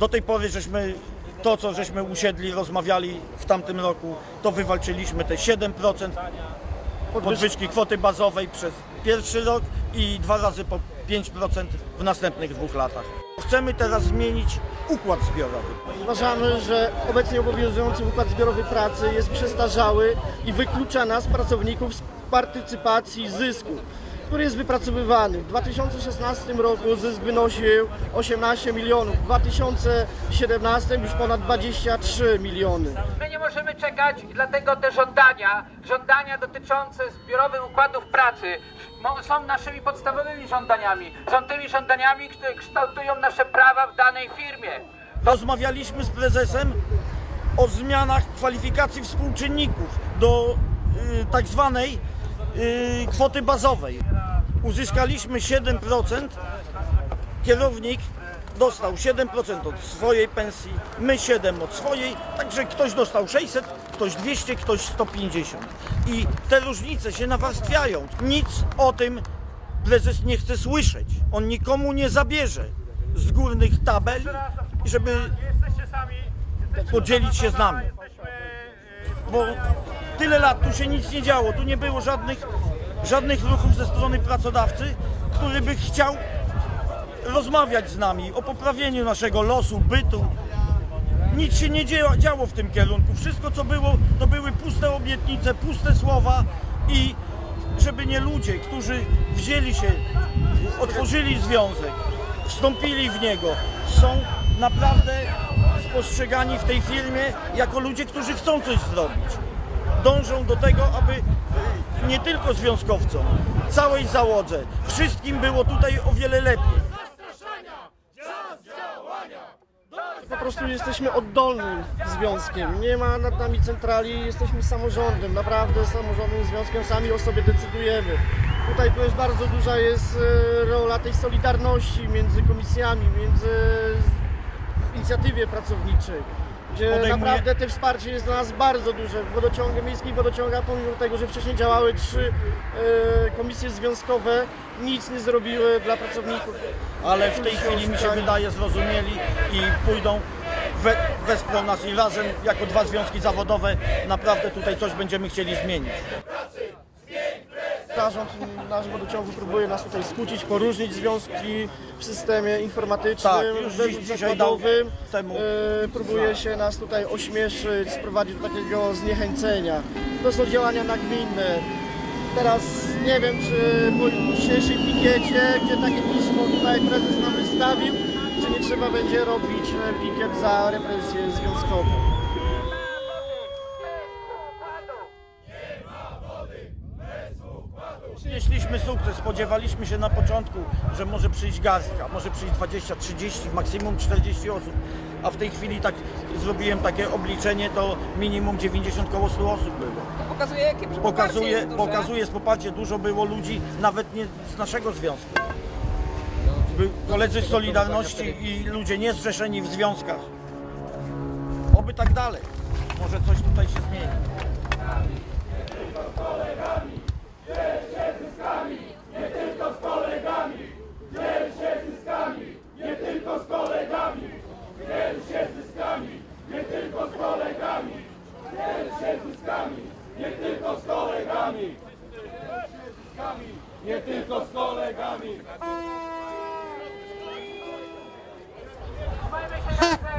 Do tej pory żeśmy to, co żeśmy usiedli, rozmawiali w tamtym roku, to wywalczyliśmy te 7% podwyżki kwoty bazowej przez pierwszy rok i dwa razy po 5% w następnych dwóch latach. Chcemy teraz zmienić układ zbiorowy. Uważamy, że obecnie obowiązujący układ zbiorowy pracy jest przestarzały i wyklucza nas, pracowników, z partycypacji zysku, który jest wypracowywany. W 2016 roku zysk wynosił 18 milionów, w 2017 już ponad 23 miliony. My nie możemy czekać dlatego te żądania, żądania dotyczące zbiorowych układów pracy są naszymi podstawowymi żądaniami. Są tymi żądaniami, które kształtują nasze prawa w danej firmie. Rozmawialiśmy z prezesem o zmianach kwalifikacji współczynników do y, tak zwanej y, kwoty bazowej. Uzyskaliśmy 7%, kierownik dostał 7% od swojej pensji, my 7 od swojej, także ktoś dostał 600, ktoś 200, ktoś 150. I te różnice się nawarstwiają. Nic o tym prezes nie chce słyszeć. On nikomu nie zabierze z górnych tabel, żeby podzielić się z nami. Bo tyle lat tu się nic nie działo, tu nie było żadnych, żadnych ruchów ze strony pracodawcy, który by chciał rozmawiać z nami o poprawieniu naszego losu, bytu. Nic się nie działo w tym kierunku. Wszystko co było, to były puste obietnice, puste słowa i żeby nie ludzie, którzy wzięli się, otworzyli związek, wstąpili w niego, są naprawdę spostrzegani w tej firmie jako ludzie, którzy chcą coś zrobić. Dążą do tego, aby y, nie tylko związkowcom, całej załodze, wszystkim było tutaj o wiele lepiej. Po prostu jesteśmy oddolnym związkiem. Nie ma nad nami centrali, jesteśmy samorządem, naprawdę samorządnym związkiem, sami o sobie decydujemy. Tutaj też bardzo duża jest e, rola tej solidarności między komisjami, między w inicjatywie pracowniczej. Gdzie Podejmuje- naprawdę to wsparcie jest dla nas bardzo duże. Wodociągi, miejskich wodociągach, pomimo tego, że wcześniej działały trzy e, komisje związkowe, nic nie zrobiły dla pracowników. ale w tej chwili mi się wydaje zrozumieli i pójdą, we, wesprą nas i razem jako dwa związki zawodowe naprawdę tutaj coś będziemy chcieli zmienić. Zarząd nasz wodociągu próbuje nas tutaj skłócić, poróżnić związki w systemie informatycznym, Tak, już dzisiaj zakładowym. temu E, próbuje się nas tutaj ośmieszyć, sprowadzić do takiego zniechęcenia. To są działania nagminne. Teraz nie wiem, czy po dzisiejszej pikiecie, gdzie takie pismo tutaj prezes nam wystawił, czy nie trzeba będzie robić e, pikiet za represję związkową. Przynieśliśmy sukces, spodziewaliśmy się na początku, że może przyjść garstka, może przyjść 20, 30, maksimum 40 osób, a w tej chwili tak zrobiłem takie obliczenie, to minimum 90 koło 100 osób było. Pokazuje, jakie poparcie Pokazuje, jest duże. pokazuje z poparcie, dużo było ludzi, nawet nie z naszego związku. By- Koledzy z Solidarności i ludzie niezrzeszeni w związkach. Oby tak dalej. Może coś tutaj się zmieni. Trzymajmy się razem, wracajmy